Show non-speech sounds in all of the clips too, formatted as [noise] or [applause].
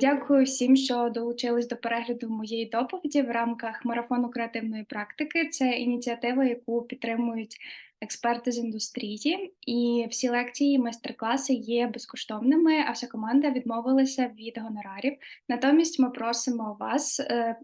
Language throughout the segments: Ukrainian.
Дякую всім, що долучились до перегляду моєї доповіді в рамках марафону креативної практики. Це ініціатива, яку підтримують експерти з індустрії, і всі лекції, і майстер-класи є безкоштовними. А вся команда відмовилася від гонорарів. Натомість ми просимо вас е,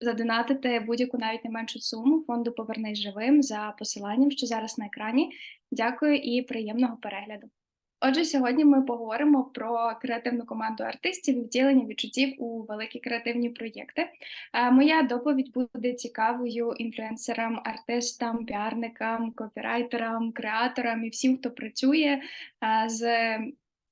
задонатити будь-яку навіть не меншу суму фонду Повернись живим за посиланням, що зараз на екрані. Дякую і приємного перегляду. Отже, сьогодні ми поговоримо про креативну команду артистів і втілення відчуттів у великі креативні проєкти. Е, Моя доповідь буде цікавою інфлюенсерам, артистам, піарникам, копірайтерам, креаторам і всім, хто працює е, з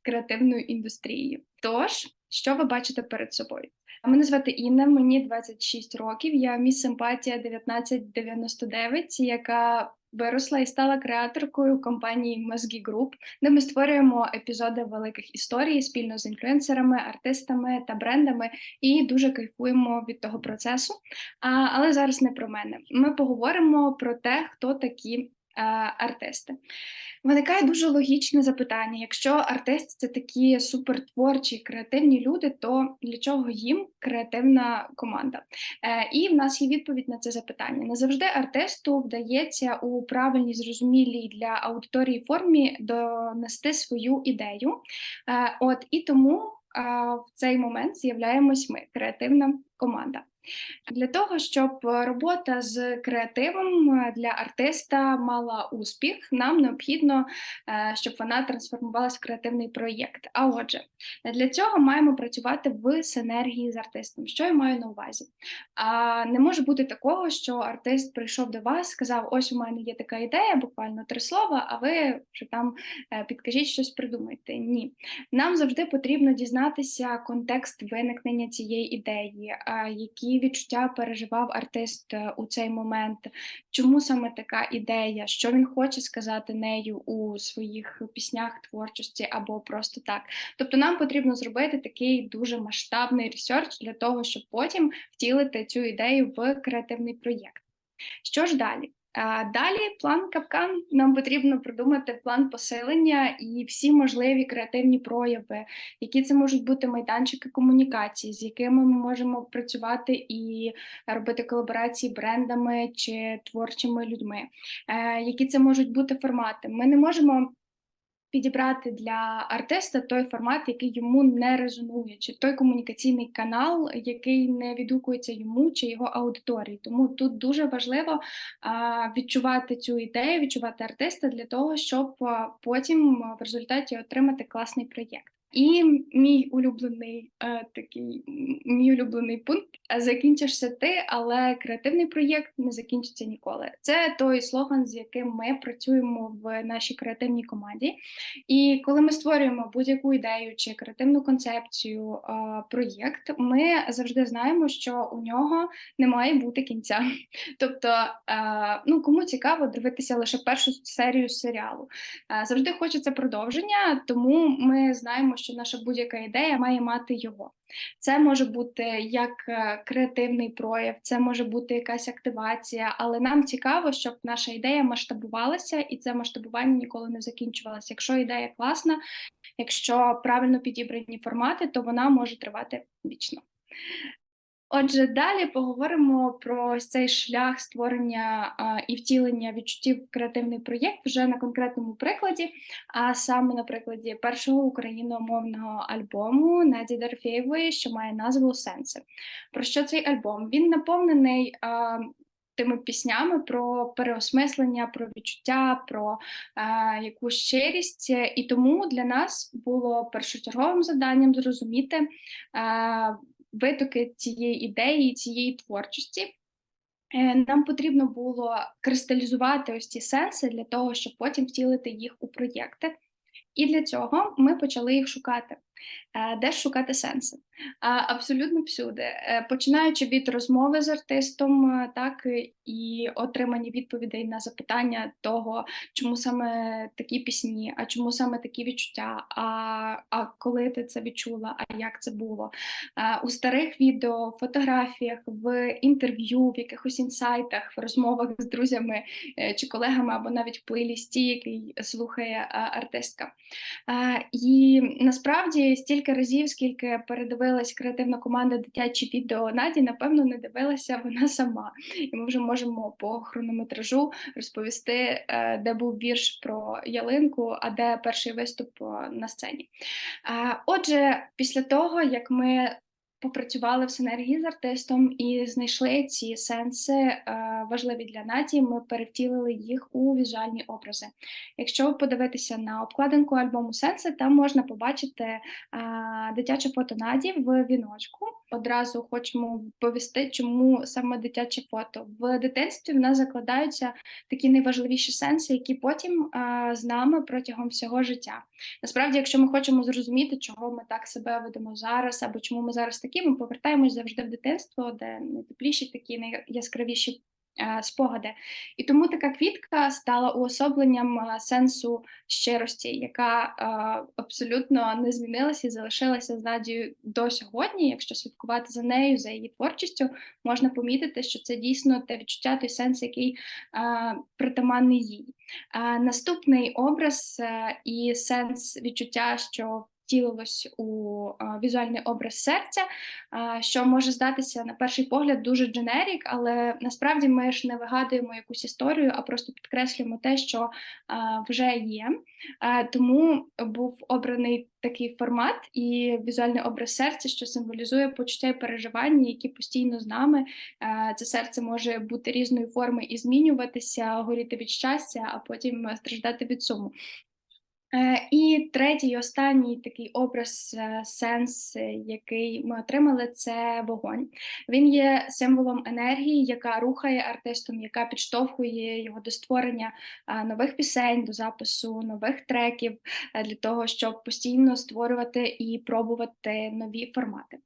креативною індустрією. Тож, що ви бачите перед собою? Мене звати Інна, мені 26 років. Я міс симпатія 1999, яка виросла і стала креаторкою компанії Мозгі Груп, де ми створюємо епізоди великих історій спільно з інфлюенсерами, артистами та брендами, і дуже кайфуємо від того процесу. А, Але зараз не про мене. Ми поговоримо про те, хто такі а, артисти. Виникає дуже логічне запитання: якщо артист це такі супертворчі, креативні люди, то для чого їм креативна команда? Е, І в нас є відповідь на це запитання. Не завжди артисту вдається у правильній, зрозумілій для аудиторії формі донести свою ідею. Е, От і тому е, в цей момент з'являємось ми креативна команда. Для того, щоб робота з креативом е, для артиста мала успіх, нам необхідно, е, щоб вона трансформувалася в креативний проєкт. А отже, для цього маємо працювати в синергії з артистом. Що я маю на увазі? А не може бути такого, що артист прийшов до вас, сказав: Ось у мене є така ідея, буквально три слова, а ви вже там е, підкажіть щось придумайте. Ні, нам завжди потрібно дізнатися контекст виникнення цієї ідеї, які відчуття переживав артист е, у цей момент, чому саме така ідея, що він хоче сказати нею у своїх піснях, творчості або просто так. Тобто, нам потрібно зробити такий дуже масштабний ресерч для того, щоб потім втілити цю ідею в креативний проєкт. Що ж далі? Далі план капкан. Нам потрібно продумати план посилення і всі можливі креативні прояви, які це можуть бути майданчики комунікації, з якими ми можемо працювати і робити колаборації брендами чи творчими людьми, е, які це можуть бути формати. Ми не можемо підібрати для артиста той формат, який йому не резонує, чи той комунікаційний канал, який не відгукується йому чи його аудиторії. Тому тут дуже важливо відчувати цю ідею, відчувати артиста для того, щоб потім в результаті отримати класний проєкт. І мій улюблений е, такий мій улюблений пункт закінчишся ти, але креативний проєкт не закінчиться ніколи. Це той слоган, з яким ми працюємо в нашій креативній команді. І коли ми створюємо будь-яку ідею чи креативну концепцію, е, проєкт, ми завжди знаємо, що у нього не має бути кінця. [laughs] Тобто, е, ну кому цікаво дивитися лише першу серію серіалу, е, завжди хочеться продовження, тому ми знаємо що наша будь-яка ідея має мати його. Це може бути як е, креативний прояв, це може бути якась активація, але нам цікаво, щоб наша ідея масштабувалася, і це масштабування ніколи не закінчувалося. Якщо ідея класна, якщо правильно підібрані формати, то вона може тривати вічно. Отже, далі поговоримо про цей шлях створення а, і втілення відчуттів креативний проєкт вже на конкретному прикладі, а саме на прикладі першого україномовного альбому Наді Дерфєєвої, що має назву Сенси. Про що цей альбом? Він наповнений. А, Тими піснями про переосмислення, про відчуття, про е, якусь щирість, і тому для нас було першочерговим завданням зрозуміти е, витоки цієї ідеї, цієї творчості. Е, нам потрібно було кристалізувати ось ці сенси для того, щоб потім втілити їх у проєкти. І для цього ми почали їх шукати. Е, Де ж шукати сенси? Абсолютно всюди, Е, починаючи від розмови з артистом, е, так і- отримання відповідей на запитання того, чому саме такі пісні, а чому саме такі відчуття, а, а коли ти це відчула, а як це було. Е, У старих відео, фотографіях, в інтерв'ю, в якихось інсайтах, в розмовах з друзями е, чи колегами, або навіть в плейлісті, який слухає е, артистка. Е, І насправді стільки разів, скільки передивилась креативна команда дитячі відео Наді, напевно, не дивилася вона сама. І ми вже можемо по хронометражу розповісти, е, де був вірш про ялинку, а де перший виступ е, на сцені. Е, Отже, після того, як ми попрацювали в синергії з артистом і знайшли ці сенси е, важливі для Наді, ми перевтілили їх у візуальні образи. Якщо подивитися на обкладинку альбому Сенси, там можна побачити дитяче фото Наді в віночку. Одразу хочемо повісти, чому саме дитяче фото. В дитинстві в нас закладаються такі найважливіші сенси, які потім а, з нами протягом всього життя. Насправді, якщо ми хочемо зрозуміти, чого ми так себе ведемо зараз, або чому ми зараз такі, ми повертаємось завжди в дитинство, де найтепліші такі найяскравіші е, спогади. І тому така квітка стала уособленням е, сенсу щирості, яка е, абсолютно не змінилася і залишилася з Надією до сьогодні. Якщо слідкувати за нею, за її творчістю, можна помітити, що це дійсно те відчуття, той сенс, який притаманний їй. Наступний образ і сенс відчуття, що втілилось у візуальний образ серця, що може здатися на перший погляд дуже дженерік, але насправді ми ж не вигадуємо якусь історію, а просто підкреслюємо те, що вже є. Тому був обраний такий формат і візуальний образ серця, що символізує почуття і переживання, які постійно з нами. Це серце може бути різної форми і змінюватися, горіти від щастя, а потім страждати від суму. Е, І третій, і останній такий образ, е, сенс, який ми отримали, це вогонь. Він є символом енергії, яка рухає артистом, яка підштовхує його до створення е, нових пісень, до запису нових треків для того, щоб постійно створювати і пробувати нові формати.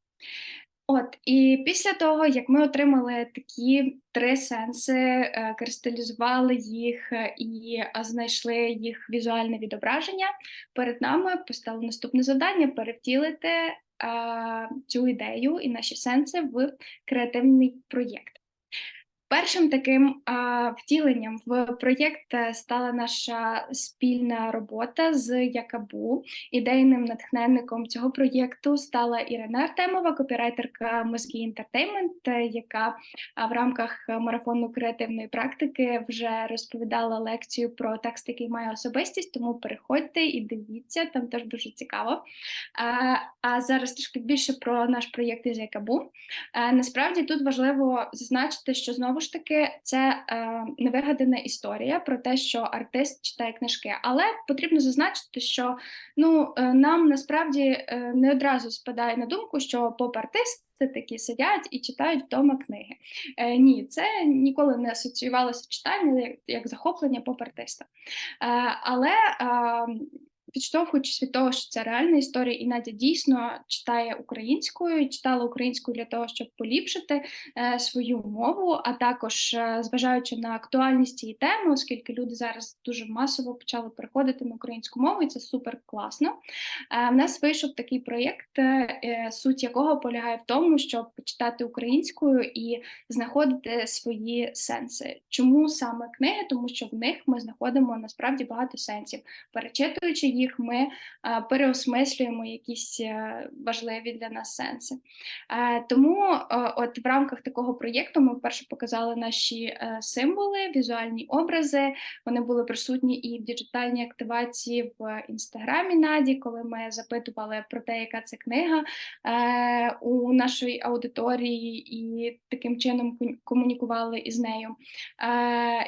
От, і після того, як ми отримали такі три сенси, е, кристалізували їх е, і е, знайшли їх візуальне відображення, перед нами постало наступне завдання перевтілити цю ідею і наші сенси в креативний проєкт. Першим таким а, втіленням в проєкт е, стала наша спільна робота з Якабу. Ідейним натхненником цього проєкту стала Ірина Артемова, копірайтерка Мозгі Інтертеймент, е, яка а, в рамках марафону креативної практики вже розповідала лекцію про текст, який має особистість. Тому переходьте і дивіться, там теж дуже цікаво. А, а зараз трішки більше про наш проєкт із Якабу. Е, Насправді тут важливо зазначити, що знову ж таки це е, невигадана історія про те, що артист читає книжки, але потрібно зазначити, що ну е, нам насправді е, не одразу спадає на думку, що поп-артисти такі сидять і читають вдома книги. Е, ні, це ніколи не асоціювалося читання як, як захоплення поп-артиста. Е, але е, Підштовхуючись від того, що це реальна історія, і Надя дійсно читає українською, читала українською для того, щоб поліпшити е, свою мову, а також е, зважаючи на актуальність цієї теми, оскільки люди зараз дуже масово почали переходити на українську мову, і це супер класно. Е, в нас вийшов такий проєкт, е, е, суть якого полягає в тому, щоб читати українською і знаходити свої сенси. Чому саме книги? Тому що в них ми знаходимо насправді багато сенсів. Перечитуючи їх, ми е, переосмислюємо якісь е, важливі для нас сенси. Е, Тому, от в рамках такого проєкту, ми вперше показали наші символи, візуальні образи. Вони були присутні і в діджитальній активації в інстаграмі Наді, коли ми запитували про те, яка це книга у нашої аудиторії, і таким чином комунікували із нею.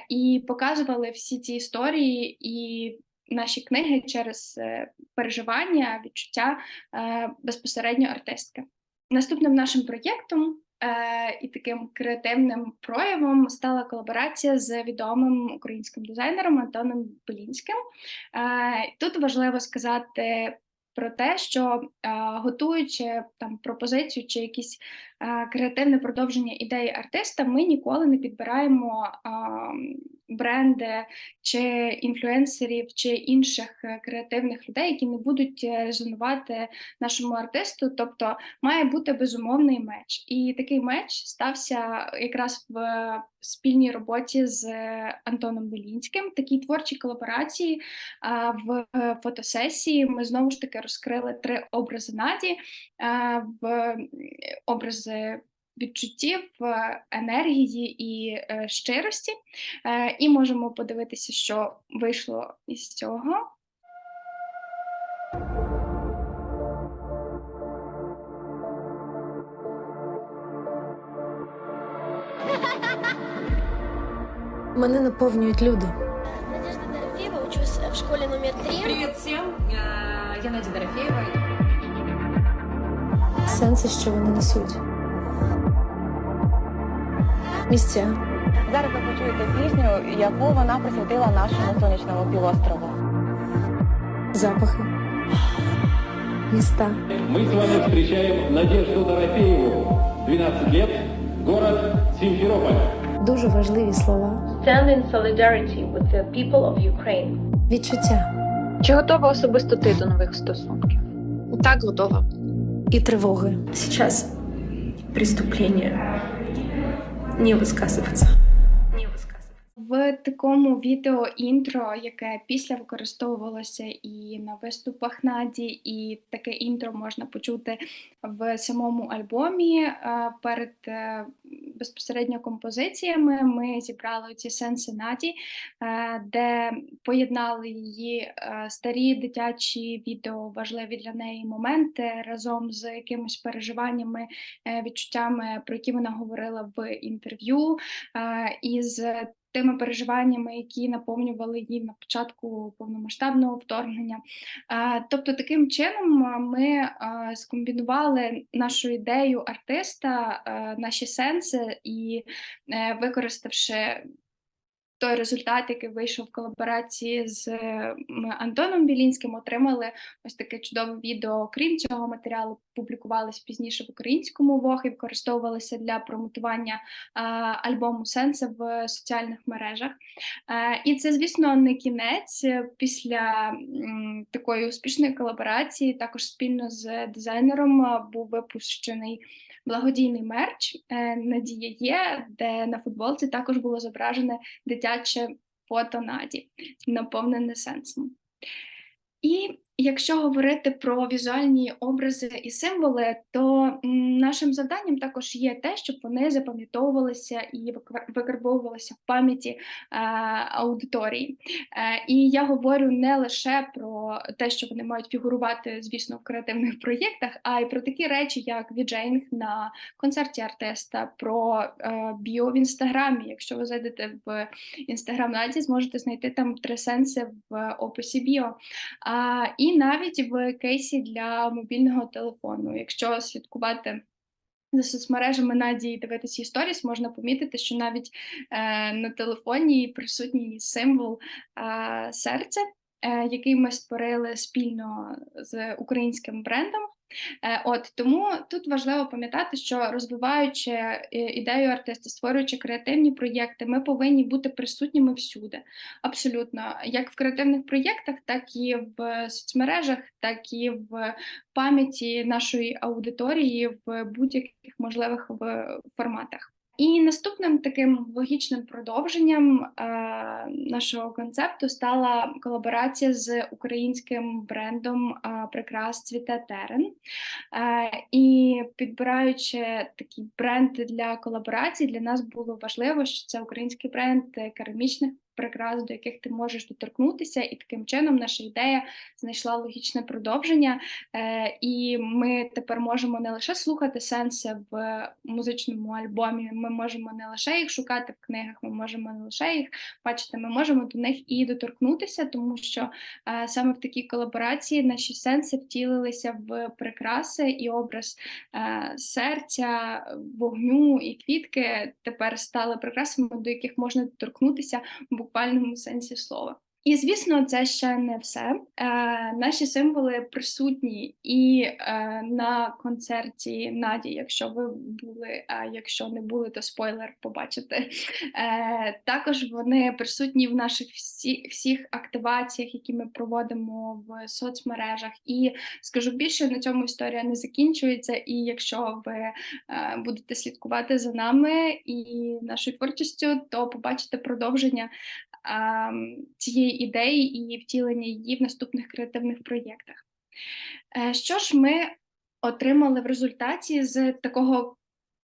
І показували всі ці історії і наші книги через е, переживання, відчуття е, безпосередньо артистки. Наступним нашим проєктом е, і таким креативним проявом стала колаборація з відомим українським дизайнером Антоном Белінським. Тут важливо сказати про те, що готуючи там пропозицію чи якісь креативне продовження ідеї артиста, ми ніколи не підбираємо бренди чи інфлюенсерів чи інших е, креативних людей, які не будуть е, резонувати нашому артисту. Тобто має бути безумовний меч. І такий меч стався якраз в спільній роботі з Антоном Белінським. Такій творчій колаборації а, в е, фотосесії ми знову ж таки розкрили три образи Наді в образи. Відчуттів, е, енергії і е, щирості, Е, і можемо подивитися, що вийшло із цього. Мене наповнюють люди. Надежда Дорофеева, учусь в школе номер три. Привет всем, Э, я Надя Дорофеева. Сенси, що вони несуть. Місця, Зараз ви почуєте пісню, яку вона присвятила нашому сонячному півострову. запахи, міста, Мы с вами встречаем Надежду Дорофееву, 12 лет, город Симферополь. дуже важливі слова, stand in solidarity with the people of Ukraine. відчуття Чи готова особисто ти до нових стосунків? Так, готова. і тривоги. Сейчас преступление не высказываться. Не высказываться. В такому відео інтро, яке після використовувалося і на виступах Наді, і таке інтро можна почути в самому альбомі е, перед е, безпосередньо композиціями. Ми зібрали ці сенси Наді, е, де поєднали її е, старі дитячі відео, важливі для неї моменти разом з якимись переживаннями, е, відчуттями, про які вона говорила в інтерв'ю. із тими переживаннями, які наповнювали її на початку повномасштабного вторгнення. Тобто, таким чином ми скомбінували нашу ідею артиста, наші сенси, і е, використавши той результат, який вийшов в колаборації з е, Антоном Білінським, отримали ось таке чудове відео. Крім цього, матеріали публікувалися пізніше в українському вог і використовувалися для промотування а, альбому Сенси в соціальних мережах. Е, І це, звісно, не кінець. Після м, такої успішної колаборації, також спільно з дизайнером був випущений благодійний мерч е, Надія є, де на футболці також було зображене дитяче фото Наді, наповнене сенсом. І якщо говорити про візуальні образи і символи, то нашим завданням також є те, щоб вони запам'ятовувалися і викарбовувалися в пам'яті е, аудиторії. Е, і я говорю не лише про те, що вони мають фігурувати, звісно, в креативних проєктах, а й про такі речі, як віджейнг на концерті артиста, про е, біо в інстаграмі. Якщо ви зайдете в інстаграм Наді, зможете знайти там три сенси в описі біо. І навіть в кейсі для мобільного телефону. Якщо слідкувати за соцмережами Надії, дивитися її сторіс, можна помітити, що навіть е, на телефоні присутній символ е, серця, е, який ми створили спільно з українським брендом. Е, От тому тут важливо пам'ятати, що розвиваючи е, ідею артиста, створюючи креативні проєкти, ми повинні бути присутніми всюди. Абсолютно, як в креативних проєктах, так і в соцмережах, так і в пам'яті нашої аудиторії в будь-яких можливих форматах. І наступним таким логічним продовженням е, нашого концепту стала колаборація з українським брендом е, прикрас Цвіте Терен. Е, і підбираючи такі бренди для колаборації, для нас було важливо, що це український бренд керамічних прикрас, до яких ти можеш доторкнутися, і таким чином наша ідея знайшла логічне продовження. Е, і ми тепер можемо не лише слухати сенси в музичному альбомі, ми можемо не лише їх шукати в книгах, ми можемо не лише їх бачити, ми можемо до них і доторкнутися, тому що е, саме в такій колаборації наші сенси втілилися в прикраси і образ е, серця, вогню і квітки тепер стали прикрасами, до яких можна доторкнутися буквальному сенсі слова. І звісно, це ще не все. Е, наші символи присутні і е, на концерті Наді, якщо ви були, а якщо не були, то спойлер побачите. Е, також вони присутні в наших всі, всіх активаціях, які ми проводимо в соцмережах. І скажу більше, на цьому історія не закінчується. І якщо ви е, будете слідкувати за нами і нашою творчістю, то побачите продовження цієї ідеї і втілення її в наступних креативних проєктах. Е, Що ж ми отримали в результаті з такого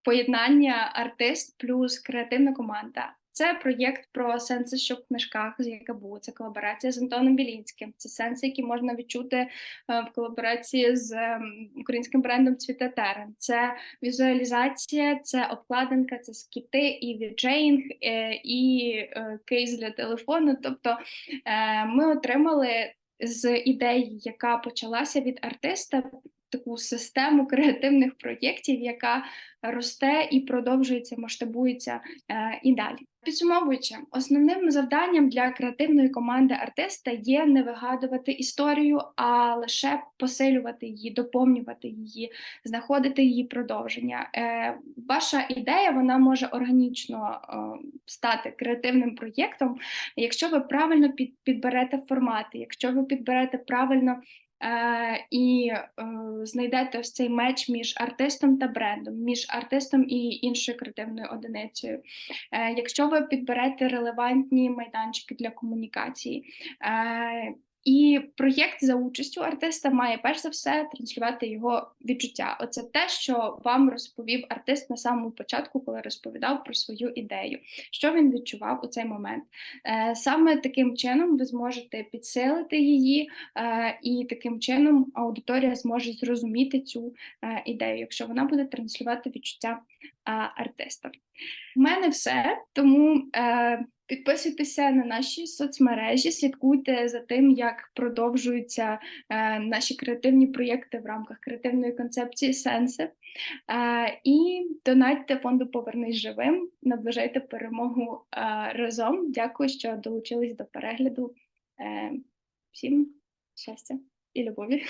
поєднання артист плюс креативна команда? Це проєкт про сенси, що в книжках з Якабу, це колаборація з Антоном Білінським, це сенси, які можна відчути е, в колаборації з українським брендом Цвіте Терен. Це візуалізація, це обкладинка, це скіти і віджейнг, е, і е, кейс для телефону. Тобто ми отримали з ідеї, яка почалася від артиста, таку систему креативних проєктів, яка росте і продовжується, масштабується е, і далі. Підсумовуючи, основним завданням для креативної команди артиста є не вигадувати історію, а лише посилювати її, доповнювати її, знаходити її продовження. Е, ваша ідея вона може органічно е, стати креативним проєктом, якщо ви правильно під, підберете формати, якщо ви підберете правильно. Е, і е, знайдете ось цей меч між артистом та брендом, між артистом і іншою креативною одиницею. Е, якщо ви підберете релевантні майданчики для комунікації. І проєкт за участю артиста має перш за все транслювати його відчуття. Оце те, що вам розповів артист на самому початку, коли розповідав про свою ідею, що він відчував у цей момент. Е, Саме таким чином ви зможете підсилити її, е, і таким чином аудиторія зможе зрозуміти цю е, ідею, якщо вона буде транслювати відчуття артиста. У мене все, тому е, підписуйтеся на наші соцмережі, слідкуйте за тим, як продовжуються е, наші креативні проєкти в рамках креативної концепції Сенси. Е, і донатьте фонду Повернись живим, наближайте перемогу е, разом. Дякую, що долучились до перегляду. Е, всім щастя і любові.